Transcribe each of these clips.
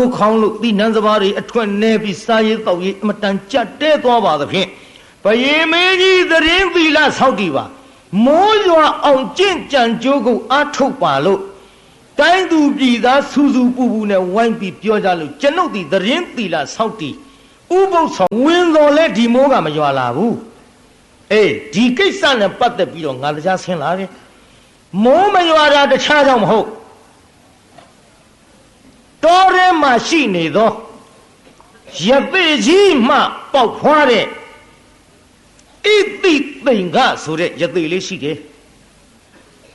ိုးခေါင်းလို့ဒီနန်းစပါးတွေအထွတ်နေပြီးစားရေးတောက်ရေးအမတန်ကြက်တဲသွားပါသဖြင့်ဘယေမင်းကြီးသတင်းသီလဆောက်တည်ပါမိုးရွာအောင်ကျင့်ကြံကြိုးကိုအထုတ်ပါလို့တိုင်းသူပြည်သားစူးစူးပူပူနဲ့ဝိုင်းပြီးပြောကြလို့ကျွန်ုပ်ဒီသတင်းသီလဆောက်တည်ဥပုသ်ဆောင်ဝင်တော်လဲဒီမိုးကမရွာလာဘူးအေးဒီကိစ္စနဲ့ပတ်သက်ပြီးတော့ငါတရားဆင်းလာတယ်မိုးမရွာတာတခြားကြောင့်မဟုတ် တောထဲမှာရှိနေသောရပေကြီးမှပေါက်ဖွားတဲ့ဣတိသိင်္ဂဆိုတဲ့ရသေးလေးရှိတယ်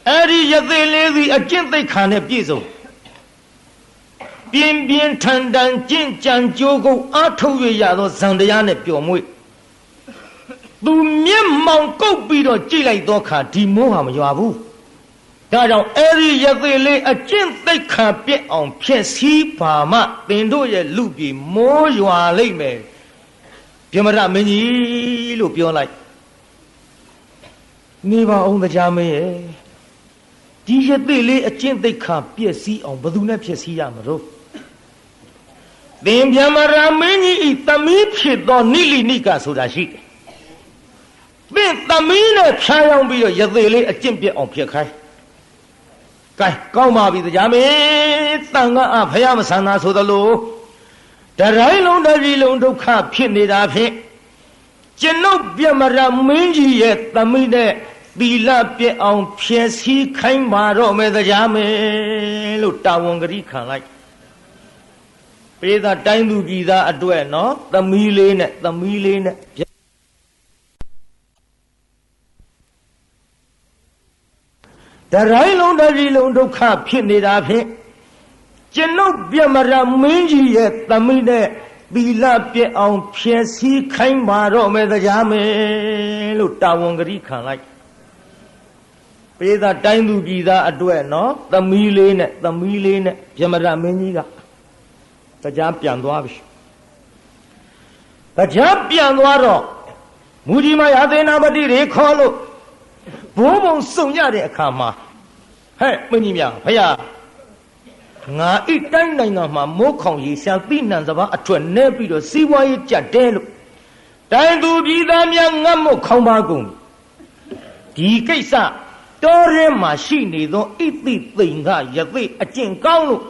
အဲ့ဒီရသေးလေးသည်အကျင့်သိက္ခာနဲ့ပြည့်စုံပြင်းပြင်းထန်ထန်ကြင့်ကြံကြိုးကုပ်အားထုတ်ရရသောဇံတရားနဲ့ပျော်မွေ့သူမျက်မှောင်ကုတ်ပြီးတော့ကြိတ်လိုက်သောအခါဒီမိုးဟာမရွာဘူး ဒါကြောင့်အဲ့ဒီရသေးလေးအကျင့်သိက္ခာပြည့်အောင်ဖြစ်စည်းပါမှသင်တို့ရဲ့လူပြည်မိုးရွာလိမ့်မယ်ပြမရမင်းကြီးလို့ပြောလိုက်နေပါအောင်တရားမင်းရဲ့ဒီရသေးလေးအကျင့်သိက္ခာပြည့်စည်းအောင်ဘယ်သူနဲ့ဖြစ်စည်းရမလို့သင်ပြမရမင်းကြီးဤသမီးဖြစ်သောနိလိနိကဆိုတာရှိတယ်သင်သမီးနဲ့ဖြားယောင်းပြီးတော့ရသေးလေးအကျင့်ပြည့်အောင်ဖြစ်ခိုင်း ကဲကောင်းပါပြီတရားမင်းတန်ကအဖယားမဆန္ဒဆိုသလိုတရိုင်းလုံးတကြီးလုံးဒုက္ခဖြစ်နေတာဖြင့်ကျွန်ုပ်ပြမရမင်းကြီးရဲ့သမီးနဲ့သီလပြည့်အောင်ဖြည့်ဆည်းခိုင်းပါတော့မယ်တရားမင်းလို့တာဝန်ကတိခံလိုက်ပေးသာတိုင်းသူပြည်သားအတွက်နော်သမီးလေးနဲ့သမီးလေးနဲ့ တရိုင်းလုံးတကြီးလုံးဒုက္ခဖြစ်နေတာဖြင့်ကျွန်ုပ်ပြမရမင်းကြီးရဲ့သမီးနဲ့သီလပြည့်အောင်ဖြည့်ဆည်းခိုင်းပါတော့မယ်တရားမင်းလို့တာဝန်ကတိခံလိုက်ပေးသာတိုင်းသူပြည်သားအတွက်နော်သမီးလေးနဲ့သမီးလေးနဲ့ပြမရမင်းကြီးကတရားပြန်သွားပြီတရားပြန်သွားတော့မူကြီးမရာသေနာပတိတွေခေါ်လို့ ဘိုးဘုံစုံရတဲ့အခါမှာဟဲ့မင်းကြီးများဖယားငါဣတိုင်းနိုင်ငံမှာမိုးခေါင်ရေရှာသိနံစဘာအထွတ်နဲပြီးတော့စီးပွားရေးကြက်တဲလို့တိုင်းသူပြည်သားများငတ်မို့ခေါင်းပါကုန်ဒီကိစ္စတောရဲမှာရှိနေသောဣတိသိင်္ဂယသိအကျင့်ကောင်းလို့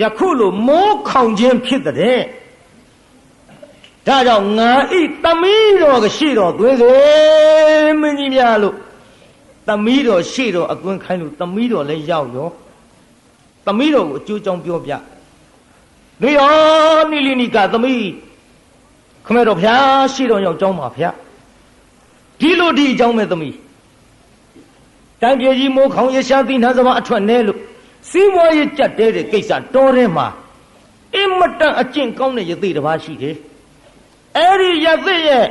ယခုလိုမိုးခေါင်ခြင်းဖြစ်တဲ့ဒါကြောင့်ငါဤသမီးတော်ကရှိတော်သွေးစေမင်းကြီးများလို့ သမီးတော်ရှိတော်အကွင်းခိုင်းလို့သမီးတော်လည်းရောက်ရောသမီးတော်ကိုအကျိုးကြောင့်ပြောပြနေရောနိလိနိကသမီးခမဲတော်ဖျားရှိတော်ရောက်ကြောင်းပါဖျားဒီလိုဒီအကြောင်းပဲသမီးတန်ပြေကြီးမိုးခေါင်ရရှာသိနာစမအထွက်နဲလို့စီးပွားရေးကြက်တဲတဲ့ကိစ္စတော်ထဲမှာအင်မတန်အကျင့်ကောင်းတဲ့ယသိတစ်ပါးရှိတယ်အဲ့ဒီယသိရဲ့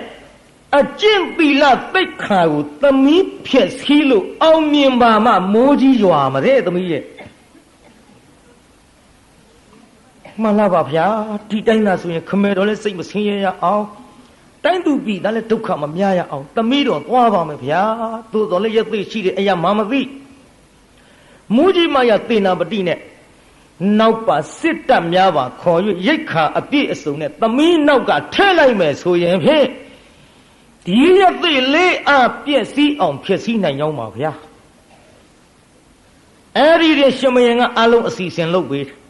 အကျင့်ပီလသိက္ခာကိုသမီးဖြစ်စည်းလို့အောင်မြင်ပါမှမိုးကြီးရွာမတဲ့သမီးရဲ့မှန်လားပါဗျာဒီတိုင်းသာဆိုရင်ခမဲတော်လည်းစိတ်မဆင်းရဲရအောင်တိုင်းသူပြည်သားလည်းဒုက္ခမများရအောင်သမီးတော်သွားပါမယ်ဗျာသို့တော်လည်းရသိရှိတယ်အရာမမသိမူကြီးမရသေနာပတိနဲ့နောက်ပါစစ်တပ်များပါခေါ်၍ရိတ်ခါအပြည့်အစုံနဲ့သမီးနောက်ကထဲလိုက်မယ်ဆိုရင်ဖြင့် ဒီရသိလေးအပြည့်စည်းအောင်ဖြစ်စည်းနိုင်ကြောင်းပါဗျာအဲ့ဒီရှင်မယင်ကအလုံးအစီအစဉ်လုပ်ပေးတယ်